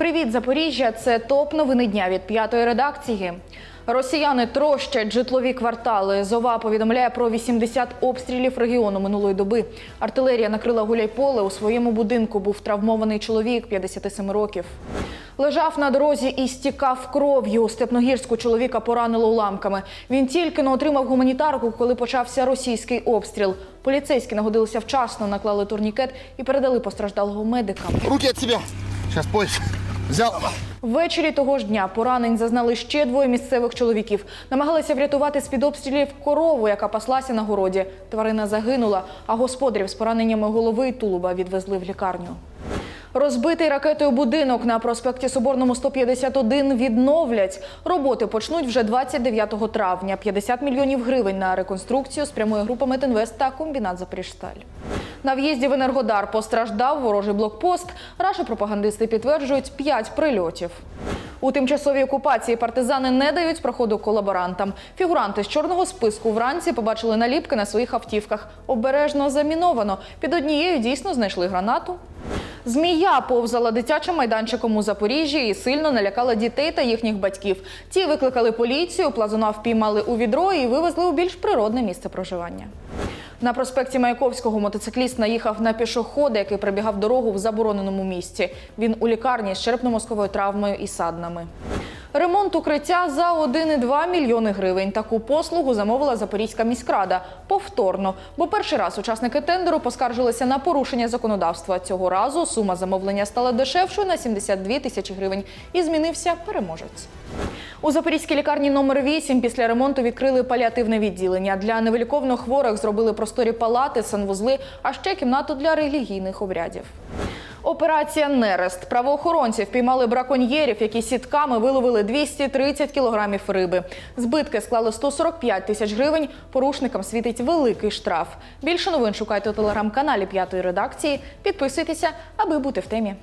Привіт, Запоріжжя! Це топ новини дня від п'ятої редакції. Росіяни трощать житлові квартали. Зова повідомляє про 80 обстрілів регіону минулої доби. Артилерія накрила гуляйполе. У своєму будинку був травмований чоловік 57 років. Лежав на дорозі і стікав кров'ю. Степногірську чоловіка поранило уламками. Він тільки не отримав гуманітарку, коли почався російський обстріл. Поліцейські нагодилися вчасно, наклали турнікет і передали постраждалого медикам. Руки от себя. Сейчас пояс. Взял. Ввечері того ж дня поранень зазнали ще двоє місцевих чоловіків. Намагалися врятувати з-під обстрілів корову, яка паслася на городі. Тварина загинула, а господарів з пораненнями голови і тулуба відвезли в лікарню. Розбитий ракетою будинок на проспекті Соборному 151 відновлять. Роботи почнуть вже 29 травня. 50 мільйонів гривень на реконструкцію спрямує група Метинвест та комбінат Запоріжсталь. На в'їзді в Енергодар постраждав ворожий блокпост. Наші пропагандисти підтверджують 5 прильотів. У тимчасовій окупації партизани не дають проходу колаборантам. Фігуранти з чорного списку вранці побачили наліпки на своїх автівках. Обережно заміновано. Під однією дійсно знайшли гранату. Змія повзала дитячим майданчиком у Запоріжжі і сильно налякала дітей та їхніх батьків. Ті викликали поліцію, плазуна впіймали у відро і вивезли у більш природне місце проживання. На проспекті Маяковського мотоцикліст наїхав на пішохода, який прибігав дорогу в забороненому місці. Він у лікарні з черепно-мозковою травмою і саднами. Ремонт укриття за 1,2 мільйони гривень. Таку послугу замовила Запорізька міськрада повторно. Бо перший раз учасники тендеру поскаржилися на порушення законодавства. Цього разу сума замовлення стала дешевшою на 72 тисячі гривень. І змінився переможець. У Запорізькій лікарні номер 8 після ремонту відкрили паліативне відділення. Для невиліковно хворих зробили просторі палати, санвузли, а ще кімнату для релігійних обрядів. Операція Нерест. Правоохоронці впіймали браконьєрів, які сітками виловили 230 кілограмів риби. Збитки склали 145 тисяч гривень. Порушникам світить великий штраф. Більше новин шукайте у телеграм-каналі п'ятої редакції. Підписуйтеся, аби бути в темі.